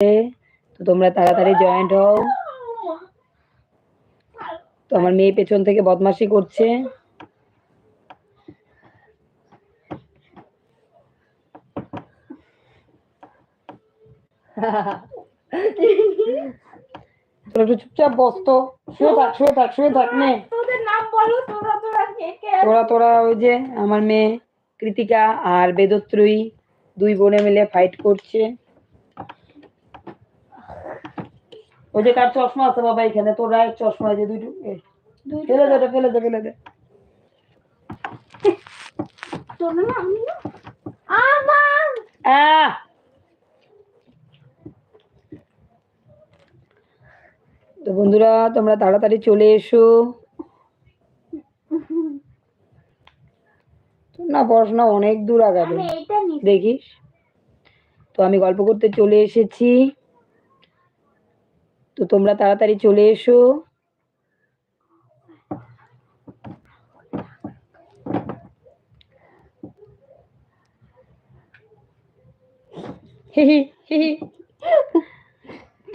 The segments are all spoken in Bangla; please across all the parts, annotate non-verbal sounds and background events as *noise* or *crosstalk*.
তো তোমরা তাড়াতাড়ি জয়েন্ট হও। তো আমার মেয়ে পেছন থেকে বদমাশি করছে। তোরা একটু চুপচাপ বস তো। শুয়ে থাক শুয়ে থাক শুয়ে থাক নে। তোদের নাম বলো তোরা তোরা কে কে? তোরা তোরা ওই যে আমার মেয়ে কৃতিকা আর বেদত্রয়ী দুই বোনে মিলে ফাইট করছে। ওই যে কার চশমা আছে বাবা এখানে? তোর রায়ের চশমা এই যে দুইটু ফেলে দে ওটা, ফেলে দে ফেলে দে! তো বন্ধুরা তোমরা তাড়াতাড়ি চলে এসো। না পড়াশোনা অনেক দূর আগাবে। দেখিস? তো আমি গল্প করতে চলে এসেছি। তো তোমরা তাড়াতাড়ি চলে এসো।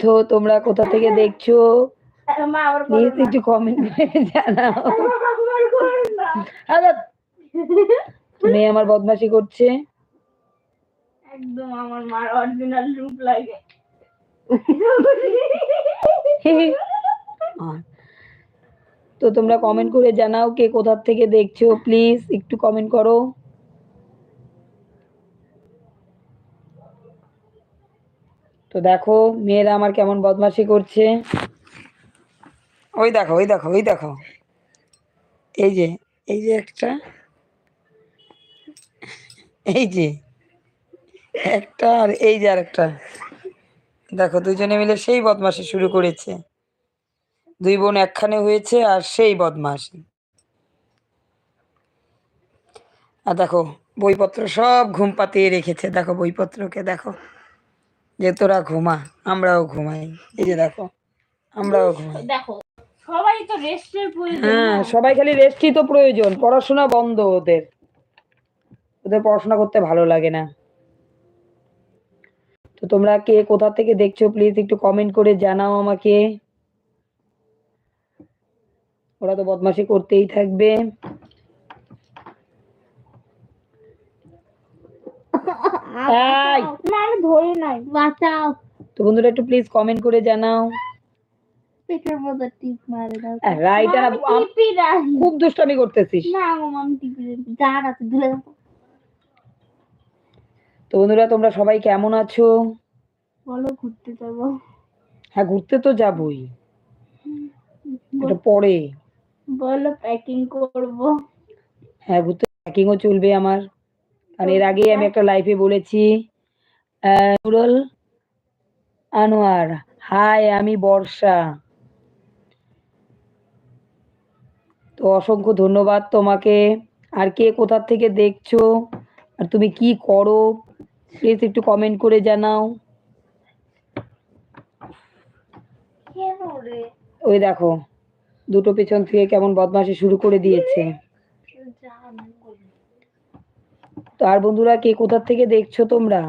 তো তোমরা কোথা থেকে দেখছ? প্লিজ একটু কমেন্ট করে জানাও। আমার করে মেয়ে আমার বদমাশি করছে। একদম আমার মার অরিজিনাল রূপ লাগে। তো তোমরা কমেন্ট করে জানাও কে কোথার থেকে দেখছ প্লিজ একটু কমেন্ট করো। তো দেখো, মেয়েরা আমার কেমন বদমাশি করছে। ওই দেখো ওই দেখো ওই দেখো। এই যে এই যে একটা। এই যে, একটা আর এই যে আরেকটা। দেখো দুজনে মিলে সেই বদমাশি শুরু করেছে। দুই বোন একখানে হয়েছে আর সেই বদমাশি। আর দেখো বইপত্র সব ঘুম পাতিয়ে রেখেছে। দেখো বইপত্রকে দেখো যে তোরা ঘুমা আমরাও ঘুমাই। এই যে দেখো আমরাও ঘুমাই। দেখো সবাই তো রেস্টের প্রয়োজন। হ্যাঁ সবাই খালি রেস্টই তো প্রয়োজন। পড়াশোনা বন্ধ ওদের। ওদের পড়াশোনা করতে ভালো লাগে না। তো তোমরা কে কোথা থেকে দেখছ প্লিজ একটু কমেন্ট করে জানাও আমাকে। ওরা তো বদমাশি করতেই থাকবে। না ধরে নাই বাঁচাও। তো বন্ধুরা একটু প্লিজ কমেন্ট করে জানাও। খুব দুষ্টামি করতেছিস। না গো আমি টিপি নাই যার আছে ধরে দাও তো বন্ধুরা তোমরা সবাই কেমন আছো? বলো ঘুরতে যাব। হ্যাঁ ঘুরতে তো যাবই। এটা পরে। বলো প্যাকিং করব। হ্যাঁ ঘুরতে প্যাকিংও চলবে আমার। কারণ এর আগেই আমি একটা লাইফে বলেছি নুরুল আনোয়ার। হাই আমি বর্ষা। তো অসংখ্য ধন্যবাদ তোমাকে। আর কে কোথা থেকে দেখছ? আর তুমি কি করো? প্লিজ একটু কমেন্ট করে জানাও। ওই দেখো দুটো পেছন থেকে কেমন বদমাশি শুরু করে দিয়েছে। তো আর বন্ধুরা কে কোথা থেকে দেখছ তোমরা?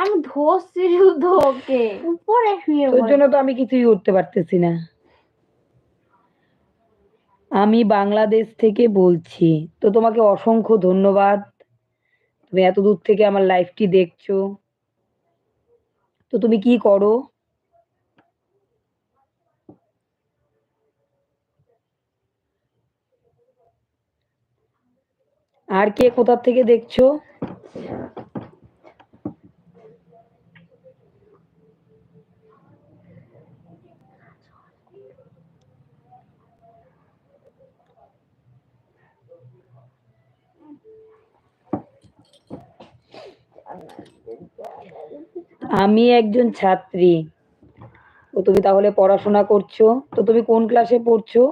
আমি ধরছি শুধু ওকে। উপরে শুয়ে পড়ে। জন্য তো আমি কিছুই করতে পারতেছি না। আমি বাংলাদেশ থেকে বলছি। তো তোমাকে অসংখ্য ধন্যবাদ। তুমি এত দূর থেকে আমার লাইফটি দেখছ। তো তুমি কি করো? আর কে কোথা থেকে দেখছ? আমি একজন ছাত্রী। তো তুমি তাহলে পড়াশোনা করছ। তো তুমি কোন ক্লাসে পড়ছো?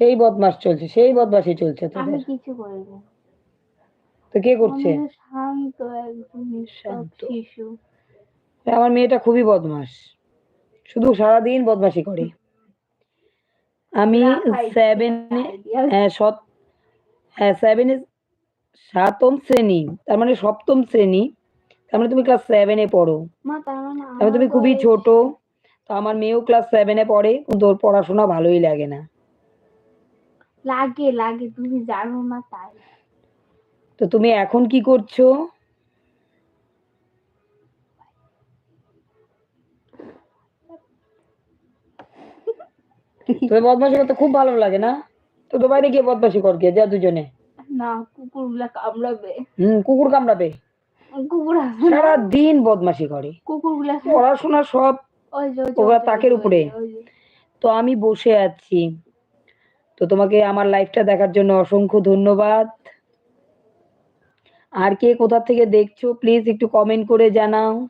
সেই বদমাস চলছে সেই বদমাসই চলছে আমি তোদের কিছু করিনি তো কে করছে? শান্ত একজন। শিশু। আমার মেয়েটা খুবই বদমাস। শুধু সারাদিন বদমাশি করে। আমি রাখাই সেভেনে idea। হ্যাঁ সৎ হ্যাঁ সেভেনে সাতম শ্রেণি তার মানে সপ্তম শ্রেণি তার মানে তুমি ক্লাস সেভেনে পড়ো। তার মানে তার মানে তুমি খুবই ছোট তো আমার মেয়েও ক্লাস সেভেনে পড়ে কিন্তু ওর পড়াশোনা ভালোই লাগে না। লাগে লাগে তুমি জানো না তাই। তো তুমি এখন কি করছ? *laughs* তোর বদমাশি করতে খুব ভালো লাগে না? তো তো বাইরে গিয়ে বদমাশি কর গিয়ে যা দুজনে। না কুকুরগুলা কামড়াবে। হুম কুকুর কামড়াবে। কুকুর সারা দিন বদমাশি করে। কুকুরগুলা পড়াশোনা সব ওরা তাকের উপরে। তো আমি বসে আছি। তো তোমাকে আমার লাইফটা দেখার জন্য অসংখ্য ধন্যবাদ। আর কে কোথা থেকে দেখছ প্লিজ একটু কমেন্ট করে জানাও।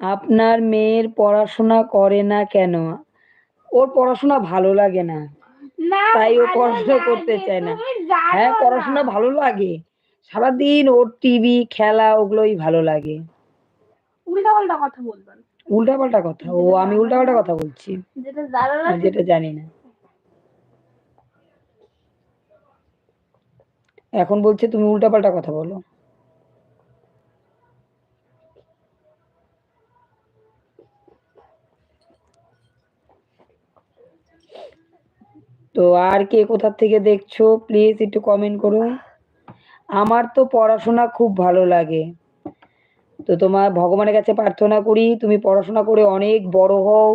আপনার মেয়ের পড়াশোনা করে না কেন? ওর পড়াশোনা ভালো লাগে না। তাই ও পড়াশোনা করতে চায় না। হ্যাঁ পড়াশোনা ভালো লাগে। সারাদিন ওর টিভি খেলা ওগুলোই ভালো লাগে। উল্টা পাল্টা কথা বলবেন। উল্টাপাল্টা কথা? ও আমি উল্টাপাল্টা কথা বলছি? যেটা জানি না। এখন বলছে তুমি উল্টাপাল্টা কথা বলো। তো আর কে কোথা থেকে দেখছ? প্লিজ একটু কমেন্ট করো আমার তো পড়াশোনা খুব ভালো লাগে। তো তোমার ভগবানের কাছে প্রার্থনা করি, তুমি পড়াশোনা করে অনেক বড় হও।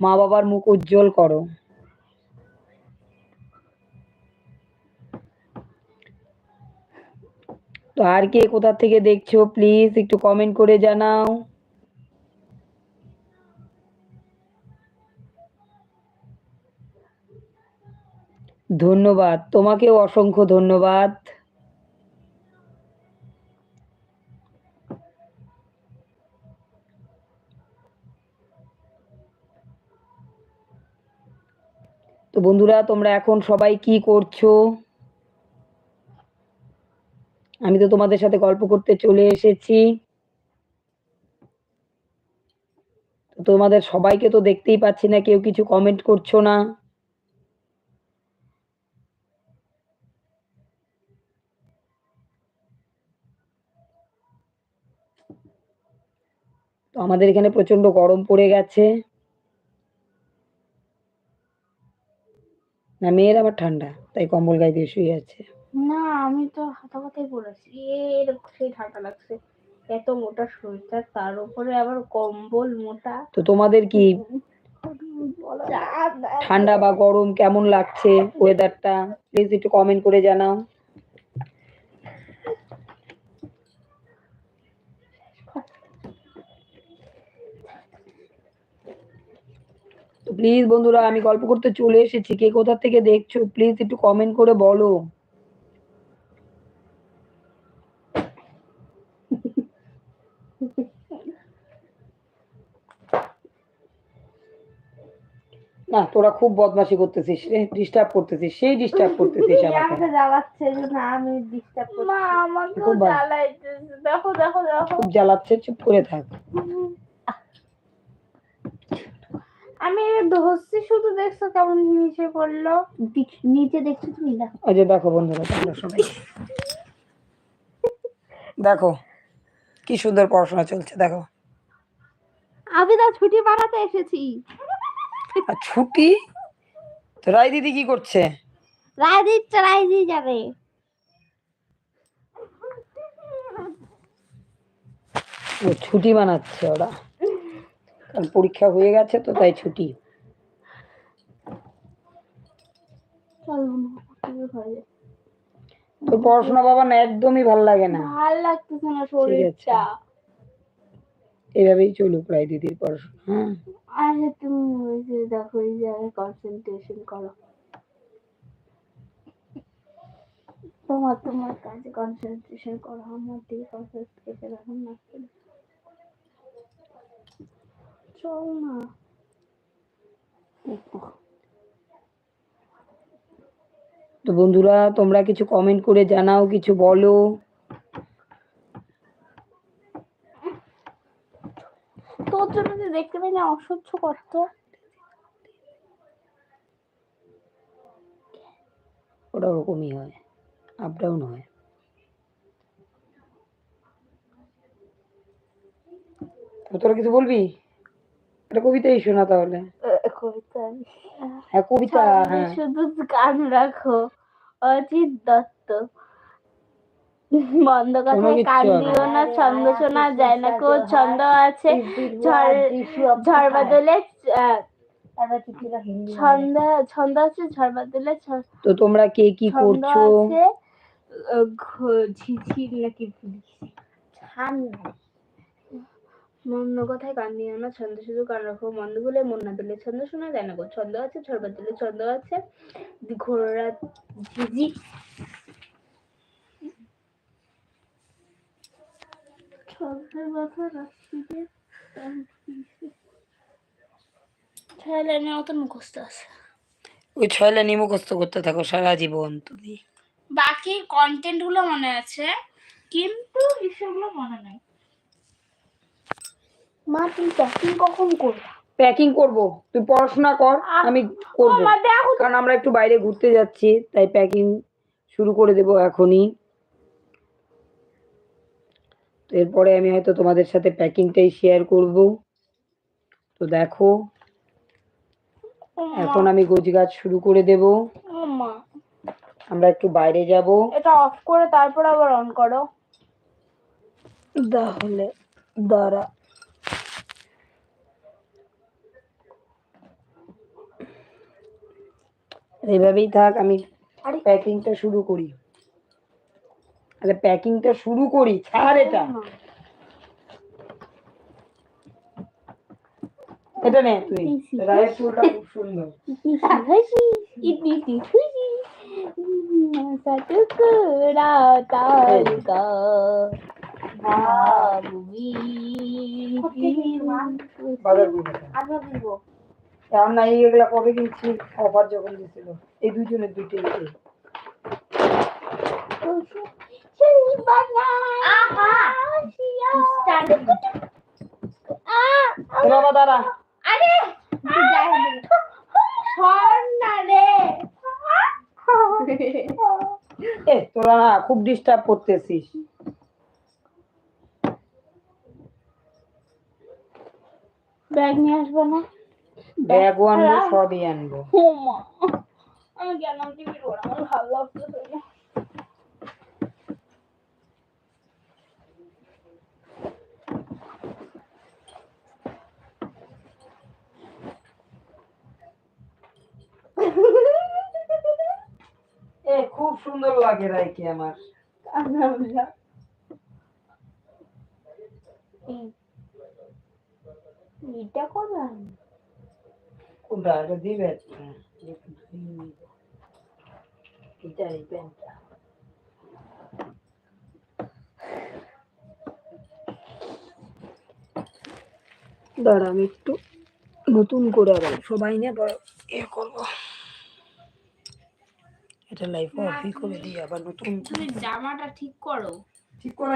মা বাবার মুখ উজ্জ্বল করো। তো আর কে কোথা থেকে দেখছ? প্লিজ একটু কমেন্ট করে জানাও। ধন্যবাদ। তোমাকেও অসংখ্য ধন্যবাদ। তো বন্ধুরা, তোমরা এখন সবাই কি করছ? আমি তো তোমাদের সাথে গল্প করতে চলে এসেছি। তোমাদের সবাইকে তো দেখতেই পাচ্ছি না, কেউ কিছু কমেন্ট করছ না। তো আমাদের এখানে প্রচণ্ড গরম পড়ে গেছে। না মেয়ের আবার ঠান্ডা তাই কম্বল গায়ে দিয়ে শুয়ে আছে। না আমি তো হাতা কথাই পড়েছি এরকম সেই ঠান্ডা লাগছে। এত মোটা সোয়েটার তার উপরে আবার কম্বল মোটা। তো তোমাদের কি ঠান্ডা বা গরম কেমন লাগছে ওয়েদারটা প্লিজ একটু কমেন্ট করে জানাও তো প্লিজ বন্ধুরা আমি গল্প করতে চলে এসেছি। কে কোথা থেকে দেখছ? প্লিজ একটু কমেন্ট করে বলো। না তোরা খুব বদমাশি করতেছিস রে ডিস্টার্ব করতেছিস সেই ডিস্টার্ব করতেছিস *laughs* আমাকে। জ্বালাচ্ছে জন্য আমি ডিস্টার্ব করছি মা আমাকে জ্বালাইতেছে। দেখো দেখো দেখো। খুব জ্বালাচ্ছে চুপ করে থাক। আমি ধরছি শুধু দেখছ কেমন নিচে পড়ল। নিচে দেখছ তুমি? দেখো। যে দেখো বন্ধুরা তোমরা সবাই। দেখো কি সুন্দর পড়াশোনা চলছে দেখো। আমি তো ছুটি বানাতে এসেছি। আর ছুটি? তো রায় দিদি কি করছে? রায় দিচ্ছে রায় দিয়ে যাবে। ও ছুটি বানাচ্ছে ওরা। পরীক্ষা হয়ে গেছে তো তাই ছুটি। তোর পড়াশোনা বাবা না একদমই ভালো লাগে না। ভালো লাগতেছে না শরীরটা। এভাবেই চলুক প্রায় দিদির পড়াশোনা হ্যাঁ। আরে তুমি ওই যে দেখো এই জায়গায় কনসেন্ট্রেশন করো। তোমার তোমার কাজে কনসেন্ট্রেশন করো আমার দিকে কনসেন্ট্রেশন এখন না olma. তো বন্ধুরা তোমরা কিছু কমেন্ট করে জানাও কিছু বলো। তোর জন্য দেখতে পেলে অসহ্য কষ্ট। ওটা ওরকমই হয় আপ ডাউন হয়। তোরা কিছু বলবি? এটা কবিতাই শোনা তাহলে। কবিতা হ্যাঁ কবিতা হ্যাঁ। শুধু কান রাখো অজিত দত্ত। বন্ধ কথায় কান দিও না ছন্দ শোনা যায় না কো ছন্দ আছে। ঝড় ঝড় বাদলে ছন্দ ছন্দ আছে ঝড় বাদলে তো তোমরা কে কি করছ? ঝিঝির নাকি ঠান্ডা মন্দ কথায় কান দিও না ছন্দ শুধু কান রাখো মন্দ বলে মন না দিলে ছন্দ শোনা যায় না গো। ছন্দ আছে ঝড় বাদলে ছন্দ আছে। ঘোড়া ঝিঝি। ছন্দের মাথা রাখছি যে তাহলে আমি অত মুখস্থ আছে। ওই ছয় লাইনই মুখস্থ করতে থাকো সারা জীবন তুমি বাকি কন্টেন্টগুলো মনে আছে কিন্তু বিষয়গুলো মনে নাই। মা তুমি প্যাকিং কখন করবে? প্যাকিং করব। তুই পড়াশোনা কর আমি করব। দেখো কারণ আমরা একটু বাইরে ঘুরতে যাচ্ছি তাই প্যাকিং শুরু করে দেব এখনই। তো এরপরে আমি হয়তো তোমাদের সাথে প্যাকিংটাই শেয়ার করব। তো দেখো এখন আমি গোছগাছ শুরু করে দেব। আমরা একটু বাইরে যাব। এটা অফ করে তারপর আবার অন করো। তাহলে দাঁড়া। এইভাবেই থাক আমি প্যাকিংটা শুরু করি আরে প্যাকিংটা শুরু করি ছাড় এটা এটা নে তুই রায়ের ফুলটা খুব সুন্দর বাজার আর না কবে কিনছি? অফার যখন দিছিল, এই দুজনের দুইটাই এ, তোরা না খুব ডিস্টার্ব করতেছিস। ব্যাগ নিয়ে আসব না? ব্যাগ আনব সবই আনব। আমি গেলাম টিভি আমার ভালো লাগতেছে এ খুব সুন্দর লাগে রাইকে আমার। এটা করলাম কোনটা এটা দিবে এটা এই প্যান্টটা দাঁড়া আমি একটু নতুন করে আবার সবাই নিয়ে আবার এ করব। এটা লাইফ অফই করে দিই আবার নতুন জামাটা ঠিক করো। ঠিক করা